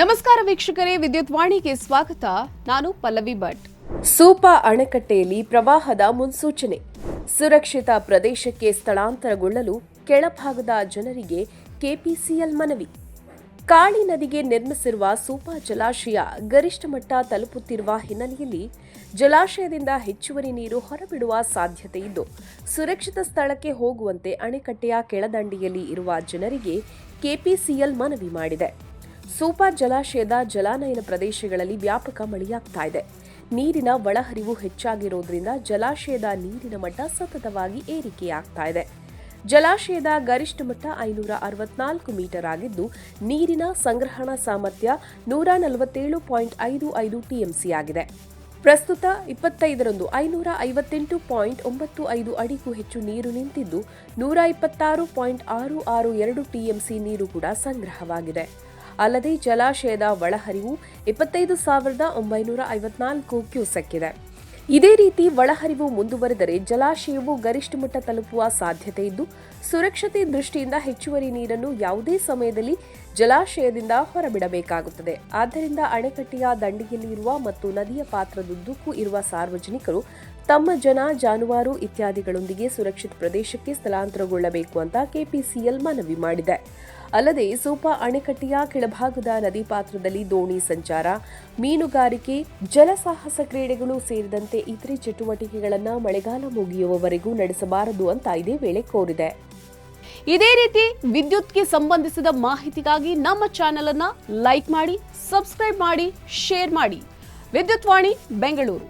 ನಮಸ್ಕಾರ ವೀಕ್ಷಕರೇ, ವಿದ್ಯುತ್ ವಾಣಿಗೆ ಸ್ವಾಗತ. ನಾನು ಪಲ್ಲವಿ ಭಟ್. ಸೂಪಾ ಅಣೆಕಟ್ಟೆಯಲ್ಲಿ ಪ್ರವಾಹದ ಮುನ್ಸೂಚನೆ. ಸುರಕ್ಷಿತ ಪ್ರದೇಶಕ್ಕೆ ಸ್ಥಳಾಂತರಗೊಳ್ಳಲು ಕೆಳಭಾಗದ ಜನರಿಗೆ ಕೆಪಿಸಿಎಲ್ ಮನವಿ. ಕಾಳಿ ನದಿಗೆ ನಿರ್ಮಿಸಿರುವ ಸೂಪಾ ಜಲಾಶಯ ಗರಿಷ್ಠ ಮಟ್ಟ ತಲುಪುತ್ತಿರುವ ಹಿನ್ನೆಲೆಯಲ್ಲಿ ಜಲಾಶಯದಿಂದ ಹೆಚ್ಚುವರಿ ನೀರು ಹೊರಬಿಡುವ ಸಾಧ್ಯತೆ ಇದ್ದು, ಸುರಕ್ಷಿತ ಸ್ಥಳಕ್ಕೆ ಹೋಗುವಂತೆ ಅಣೆಕಟ್ಟೆಯ ಕೆಳದಂಡೆಯಲ್ಲಿ ಇರುವ ಜನರಿಗೆ ಕೆಪಿಸಿಎಲ್ ಮನವಿ ಮಾಡಿದೆ. ಸೂಪಾ ಜಲಾಶಯದ ಜಲಾನಯನ ಪ್ರದೇಶಗಳಲ್ಲಿ ವ್ಯಾಪಕ ಮಳೆಯಾಗ್ತಾ ಇದೆ. ನೀರಿನ ಒಳಹರಿವು ಹೆಚ್ಚಾಗಿರೋದ್ರಿಂದ ಜಲಾಶಯದ ನೀರಿನ ಮಟ್ಟ ಸತತವಾಗಿ ಏರಿಕೆಯಾಗ್ತಾ ಇದೆ. ಜಲಾಶಯದ ಗರಿಷ್ಠ ಮಟ್ಟ ಐನೂರ ಅರವತ್ನಾಲ್ಕು ಮೀಟರ್ ಆಗಿದ್ದು, ನೀರಿನ ಸಂಗ್ರಹಣಾ ಸಾಮರ್ಥ್ಯ ನೂರ ನಲವತ್ತೇಳು ಪಾಯಿಂಟ್ ಐದು ಐದು ಟಿಎಂಸಿ ಆಗಿದೆ. ಪ್ರಸ್ತುತ ಇಪ್ಪತ್ತೈದರಂದು ಐನೂರ ಐವತ್ತೆಂಟು ಪಾಯಿಂಟ್ ಒಂಬತ್ತು ಐದು ಅಡಿಗೂ ಹೆಚ್ಚು ನೀರು ನಿಂತಿದ್ದು ನೂರ ಇಪ್ಪತ್ತಾರು ಪಾಯಿಂಟ್ ಆರು ಆರು ಎರಡು ಟಿಎಂಸಿ ನೀರು ಕೂಡ ಸಂಗ್ರಹವಾಗಿದೆ. ಅಲ್ಲದೆ ಜಲಾಶಯದ ಒಳಹರಿವು ಇಪ್ಪತ್ತೈದು ಸಾವಿರದ ಒಂಬೈನೂರ ಐವತ್ನಾಲ್ಕು ಕ್ಯೂಸೆಕ್ ಇದೆ ಇದೇ ರೀತಿ ಒಳಹರಿವು ಮುಂದುವರೆದರೆ ಜಲಾಶಯವು ಗರಿಷ್ಠ ಮಟ್ಟ ತಲುಪುವ ಸಾಧ್ಯತೆ ಇದ್ದು, ಸುರಕ್ಷತೆ ದೃಷ್ಟಿಯಿಂದ ಹೆಚ್ಚುವರಿ ನೀರನ್ನು ಯಾವುದೇ ಸಮಯದಲ್ಲಿ ಜಲಾಶಯದಿಂದ ಹೊರಬಿಡಬೇಕಾಗುತ್ತದೆ. ಆದ್ದರಿಂದ ಅಣೆಕಟ್ಟೆಯ ದಂಡಿಯಲ್ಲಿ ಇರುವ ಮತ್ತು ನದಿಯ ಪಾತ್ರದುದ್ದಕ್ಕೂ ಇರುವ ಸಾರ್ವಜನಿಕರು ತಮ್ಮ ಜನ, ಜಾನುವಾರು ಇತ್ಯಾದಿಗಳೊಂದಿಗೆ ಸುರಕ್ಷಿತ ಪ್ರದೇಶಕ್ಕೆ ಸ್ಥಳಾಂತರಗೊಳ್ಳಬೇಕು ಅಂತ ಕೆಪಿಸಿಎಲ್ ಮನವಿ ಮಾಡಿದೆ. ಅಲ್ಲದೆ ಸೂಪಾ ಅಣೆಕಟ್ಟೆಯ ಕೆಳಭಾಗದ ನದಿ ಪಾತ್ರದಲ್ಲಿ ದೋಣಿ ಸಂಚಾರ, ಮೀನುಗಾರಿಕೆ ಜಲಸಾಹಸ ಕ್ರೀಡೆಗಳು ಸೇರಿದಂತೆ ಇತರೆ ಚಟುವಟಿಕೆಗಳನ್ನು ಮಳೆಗಾಲ ಮುಗಿಯುವವರೆಗೂ ನಡೆಸಬಾರದು ಅಂತ ಇದೇ ವೇಳೆ ಕೋರಿದೆ. ಇದೇ ರೀತಿ ವಿದ್ಯುತ್ಗೆ ಸಂಬಂಧಿಸಿದ ಮಾಹಿತಿಗಾಗಿ ನಮ್ಮ ಚಾನೆಲ್ ಅನ್ನ ಲೈಕ್ ಮಾಡಿ, ಸಬ್ಸ್ಕ್ರೈಬ್ ಮಾಡಿ, ಶೇರ್ ಮಾಡಿ. ವಿದ್ಯುತ್ ವಾಣಿ, ಬೆಂಗಳೂರು.